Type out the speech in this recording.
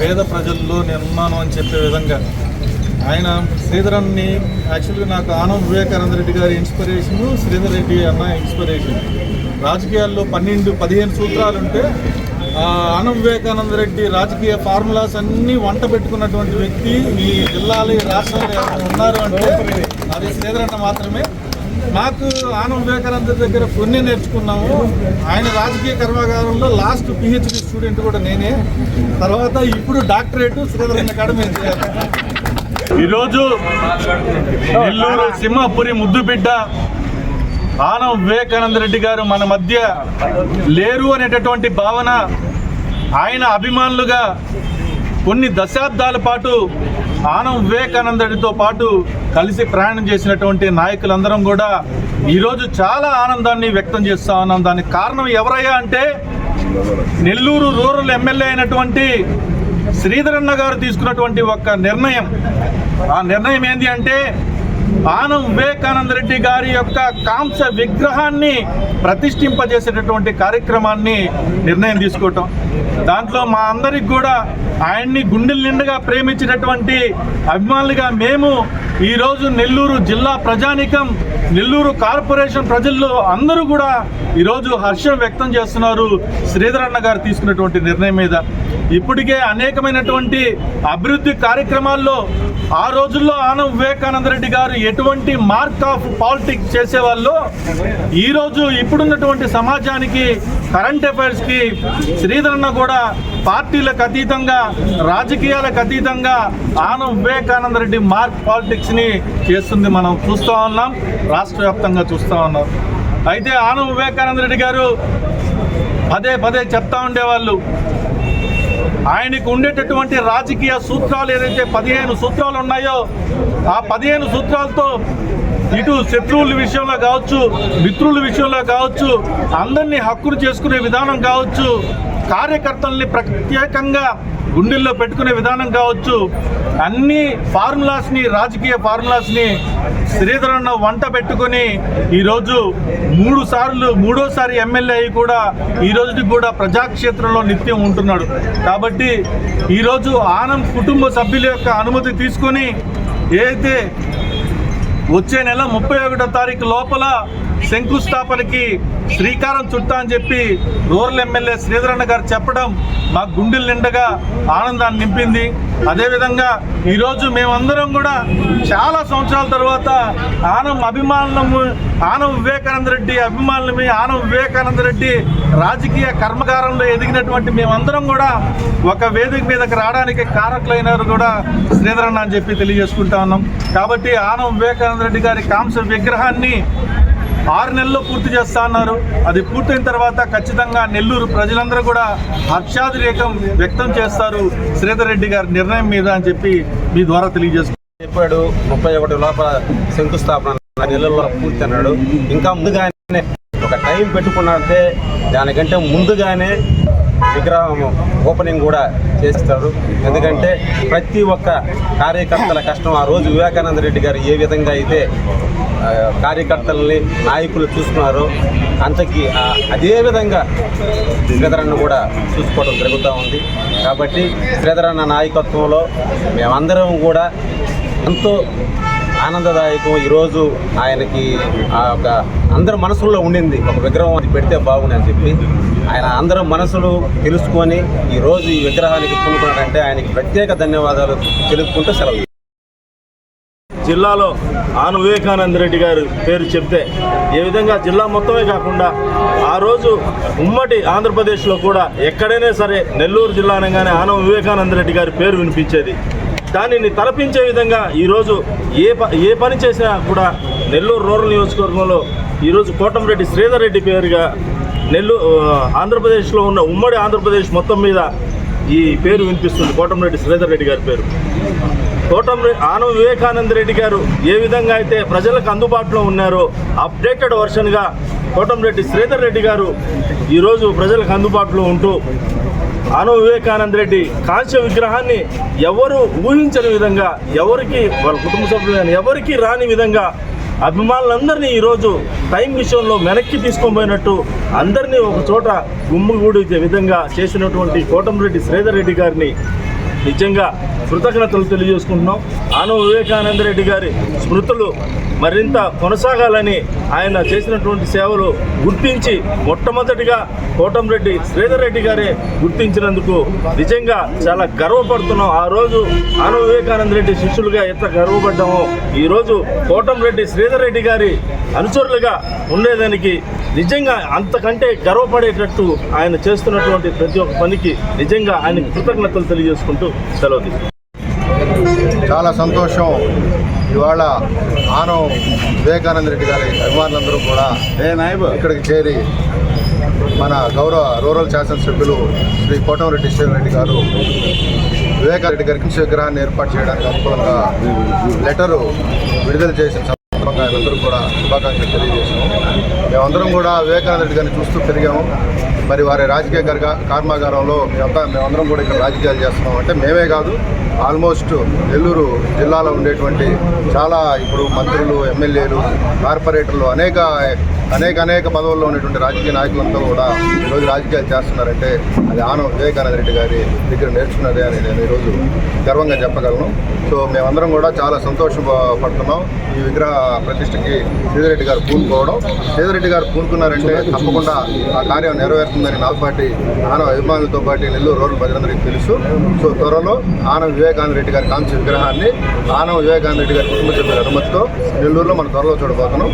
పేద ప్రజల్లో నేను ఉన్నాను అని చెప్పే విధంగా ఆయన శ్రీధరన్ని యాక్చువల్గా నాకు ఆనం వివేకానంద రెడ్డి గారి ఇన్స్పిరేషను శ్రీధర్ రెడ్డి అన్న ఇన్స్పిరేషన్. రాజకీయాల్లో పన్నెండు పదిహేను సూత్రాలు ఉంటే ఆనం వివేకానంద రెడ్డి రాజకీయ ఫార్ములాస్ అన్నీ వంట పెట్టుకున్నటువంటి వ్యక్తి ఈ జిల్లాలో ఈ ఎవరైనా ఉన్నారు అంటే అది శ్రీధర్ అన్న మాత్రమే నాకు ఆనం వివేకానంద దగ్గర కొన్ని నేర్చుకున్నాము. ఆయన రాజకీయ కర్మాగారంలో లాస్ట్ పిహెచ్డి స్టూడెంట్ కూడా నేనే. తర్వాత ఇప్పుడు డాక్టరేట్ శ్రీధరన్న అకాడమీ ఈరోజు నెల్లూరు సింహపురి ముద్దుబిడ్డ ఆనం వివేకానంద రెడ్డి గారు మన మధ్య లేరు అనేటటువంటి భావన ఆయన అభిమానులుగా కొన్ని దశాబ్దాల పాటు ఆనం వివేకానంద రెడ్డితో పాటు కలిసి ప్రయాణం చేసినటువంటి నాయకులందరం కూడా ఈరోజు చాలా ఆనందాన్ని వ్యక్తం చేస్తా ఉన్నాం. దానికి కారణం ఎవరయ్యా అంటే నెల్లూరు రూరల్ ఎమ్మెల్యే అయినటువంటి శ్రీధరన్న గారు తీసుకున్నటువంటి ఒక నిర్ణయం. ఆ నిర్ణయం ఏంటి అంటే ఆనం వివేకానంద రెడ్డి గారి యొక్క కాంస విగ్రహాన్ని ప్రతిష్ఠింపజేసేటటువంటి కార్యక్రమాన్ని నిర్ణయం తీసుకోవటం. దాంట్లో మా అందరికి కూడా ఆయన్ని గుండెల నిండుగా ప్రేమించినటువంటి అభిమానులుగా మేము ఈరోజు నెల్లూరు జిల్లా ప్రజానికం నెల్లూరు కార్పొరేషన్ ప్రజల్లో అందరూ కూడా ఈరోజు హర్షం వ్యక్తం చేస్తున్నారు. శ్రీధరన్న గారు తీసుకున్నటువంటి నిర్ణయం మీద. ఇప్పటికే అనేకమైనటువంటి అభివృద్ధి కార్యక్రమాల్లో ఆ రోజుల్లో ఆనం వివేకానంద రెడ్డి గారు ఎటువంటి మార్క్ ఆఫ్ పాలిటిక్స్ చేసేవాళ్ళు ఈరోజు ఇప్పుడున్నటువంటి సమాజానికి కరెంట్ అఫైర్స్కి శ్రీధరన్న కూడా పార్టీలకు అతీతంగా రాజకీయాలకు అతీతంగా ఆనం వివేకానంద రెడ్డి మార్క్ పాలిటిక్స్ని చేస్తుంది మనం చూస్తూ ఉన్నాం రాష్ట్ర వ్యాప్తంగా చూస్తూ ఉన్నాం. అయితే ఆనం వివేకానంద రెడ్డి గారు పదే పదే చెప్తా ఉండేవాళ్ళు ఆయనకు ఉండేటటువంటి రాజకీయ సూత్రాలు ఏదైతే పదిహేను సూత్రాలు ఉన్నాయో ఆ పదిహేను సూత్రాలతో ఇటు శత్రువుల విషయంలో కావచ్చు మిత్రుల విషయంలో కావచ్చు అందరినీ హక్కులు చేసుకునే విధానం కావచ్చు కార్యకర్తల్ని ప్రత్యేకంగా గుండెల్లో పెట్టుకునే విధానం కావచ్చు. అన్ని ఫార్ములాస్ని రాజకీయ ఫార్ములాస్ని శ్రీధరన్న వంట పెట్టుకొని ఈరోజు మూడు సార్లు మూడోసారి ఎమ్మెల్యే అయి కూడా ఈ రోజుకి కూడా ప్రజాక్షేత్రంలో నిత్యం ఉంటున్నాడు. కాబట్టి ఈరోజు ఆనంద్ కుటుంబ సభ్యుల యొక్క అనుమతి తీసుకొని ఏదైతే వచ్చే నెల ముప్పై ఒకటో తారీఖు లోపల శంకుస్థాపనకి శ్రీకారం చుట్టా అని చెప్పి రూరల్ ఎమ్మెల్యే శ్రీధరన్న గారు చెప్పడం మా గుండెలు నిండగా ఆనందాన్ని నింపింది. అదేవిధంగా ఈరోజు మేమందరం కూడా చాలా సంవత్సరాల తర్వాత ఆనం అభిమానులము ఆనం వివేకానంద రెడ్డి అభిమానులమి ఆనం వివేకానంద రెడ్డి రాజకీయ కర్మకారంలో ఎదిగినటువంటి మేమందరం కూడా ఒక వేదిక మీదకి రావడానికి కారకులైనారు కూడా శ్రీధరన్న అని చెప్పి తెలియజేసుకుంటా ఉన్నాం. కాబట్టి ఆనం వివేకానంద రెడ్డి గారి కాంస విగ్రహాన్ని ఆరు నెలల్లో పూర్తి చేస్తా అన్నారు. అది పూర్తయిన తర్వాత ఖచ్చితంగా నెల్లూరు ప్రజలందరూ కూడా హర్షాదిరేకం వ్యక్తం చేస్తారు. శ్రీధర్ రెడ్డి గారి నిర్ణయం మీద అని చెప్పి మీ ద్వారా తెలియజేసుకుంటారు చెప్పాడు ముప్పై ఒకటి లోపల శంకుస్థాపన నెలల్లో పూర్తి అన్నాడు. ఇంకా ముందుగానే ఒక టైం పెట్టుకున్నట్టే దానికంటే ముందుగానే విగ్రహం ఓపెనింగ్ కూడా చేస్తారు. ఎందుకంటే ప్రతి ఒక్క కార్యకర్తల కష్టం ఆ రోజు వివేకానంద రెడ్డి గారు ఏ విధంగా అయితే కార్యకర్తలని నాయకులు చూసుకున్నారో అంతకి అదే విధంగా శ్రీధరన్న కూడా చూసుకోవడం జరుగుతూ ఉంది. కాబట్టి శ్రీధరన్న నాయకత్వంలో మేమందరం కూడా ఎంతో ఆనందదాయకం. ఈరోజు ఆయనకి ఆ యొక్క అందరి మనసుల్లో ఉండింది. ఒక విగ్రహం అది పెడితే బాగుంది అని చెప్పి ఆయన అందరం మనసులు తెలుసుకొని ఈరోజు ఈ విగ్రహానికి పూనుకున్నాడంటే ఆయనకి ప్రత్యేక ధన్యవాదాలు తెలుపుకుంటూ సెలవు. జిల్లాలో ఆన వివేకానంద రెడ్డి గారు పేరు చెప్తే ఏ విధంగా జిల్లా మొత్తమే కాకుండా ఆ రోజు ఉమ్మడి ఆంధ్రప్రదేశ్లో కూడా ఎక్కడైనా సరే నెల్లూరు జిల్లా అనగానే ఆనం వివేకానంద రెడ్డి గారి పేరు వినిపించేది. దానిని తలపించే విధంగా ఈరోజు ఏ ప ఏ పని చేసినా కూడా నెల్లూరు రూరల్ నియోజకవర్గంలో ఈరోజు కోటంరెడ్డి శ్రీధర్ రెడ్డి పేరుగా నెల్లూరు ఆంధ్రప్రదేశ్లో ఉన్న ఉమ్మడి ఆంధ్రప్రదేశ్ మొత్తం మీద ఈ పేరు వినిపిస్తుంది కోటంరెడ్డి శ్రీధర్ రెడ్డి గారి పేరు. కోటంరెడ్డి ఆనవ వివేకానంద రెడ్డి గారు ఏ విధంగా అయితే ప్రజలకు అందుబాటులో ఉన్నారో అప్డేటెడ్ వర్షన్గా కోటంరెడ్డి శ్రీధర్ రెడ్డి గారు ఈరోజు ప్రజలకు అందుబాటులో ఉంటూ అను వివేకానంద రెడ్డి కాంస్య విగ్రహాన్ని ఎవరు ఊహించని విధంగా ఎవరికి వాళ్ళ కుటుంబ సభ్యులు ఎవరికి రాని విధంగా అభిమానులందరినీ ఈరోజు టైం విషయంలో వెనక్కి తీసుకొని పోయినట్టు అందరినీ ఒక చోట గుమ్మిగూడే విధంగా చేసినటువంటి కోటంరెడ్డి శ్రీధర్ రెడ్డి గారిని నిజంగా కృతజ్ఞతలు తెలియజేసుకుంటున్నాం. ఆనవ వివేకానంద రెడ్డి గారి స్మృతులు మరింత కొనసాగాలని ఆయన చేసినటువంటి సేవలు గుర్తించి మొట్టమొదటిగా కోటంరెడ్డి శ్రీధర్ రెడ్డి గారే గుర్తించినందుకు నిజంగా చాలా గర్వపడుతున్నాం. ఆ రోజు ఆనవ వివేకానంద రెడ్డి శిష్యులుగా ఎంత గర్వపడ్డామో ఈరోజు కోటంరెడ్డి శ్రీధర్ రెడ్డి గారి అనుచరులుగా ఉండేదానికి నిజంగా అంతకంటే గర్వపడేటట్టు ఆయన చేస్తున్నటువంటి ప్రతి ఒక్క పనికి నిజంగా ఆయన కృతజ్ఞతలు తెలియజేసుకుంటూ సెలవు. చాలా సంతోషం ఇవాళ ఆనం వివేకానంద రెడ్డి గారి అభిమానులందరూ కూడా ఇక్కడికి చేరి మన గౌరవ రూరల్ శాసనసభ్యులు శ్రీ కోటమిరెడ్డి శ్రీరెడ్డి గారు వివేకానంద రెడ్డి గారికి విగ్రహాన్ని ఏర్పాటు చేయడానికి అనుకూలంగా లెటరు విడుదల చేసిన సందర్భంగా అందరూ కూడా శుభాకాంక్షలు తెలియజేశాము. మేమందరం కూడా వివేకానంద రెడ్డి గారిని చూస్తూ పెరిగాము మరి వారి రాజకీయ కర్గా కర్మాగారంలో మేమంతా మేమందరం కూడా ఇక్కడ రాజకీయాలు చేస్తున్నాం. అంటే మేమే కాదు ఆల్మోస్ట్ నెల్లూరు జిల్లాలో ఉండేటువంటి చాలా ఇప్పుడు మంత్రులు ఎమ్మెల్యేలు కార్పొరేటర్లు అనేక అనేక అనేక పదవుల్లో ఉన్నటువంటి రాజకీయ నాయకులంతా కూడా ఈరోజు రాజకీయాలు చేస్తున్నారంటే అది ఆనం వివేకానంద రెడ్డి గారి దగ్గర నేర్చుకున్నదే అని నేను ఈరోజు గర్వంగా చెప్పగలను. సో మేమందరం కూడా చాలా సంతోషపడుతున్నాం. ఈ విగ్రహ ప్రతిష్టకి సీదిరెడ్డి గారు పూనుకోవడం. సీదిరెడ్డి గారు పూనుకున్నారంటే తప్పకుండా ఆ కార్యం నెరవేరుతుందని నాపాటి ఆనవ అభిమానులతో పాటు నెల్లూరు రోడ్డు ప్రజలందరికీ తెలుసు. సో త్వరలో ఆనవ వివేకానంద రెడ్డి గారి కాంక్ష విగ్రహాన్ని ఆనవ వివేకానంద రెడ్డి గారి కుటుంబ సభ్యుల అనుమతితో నెల్లూరులో మనం త్వరలో చూడబోతున్నాం.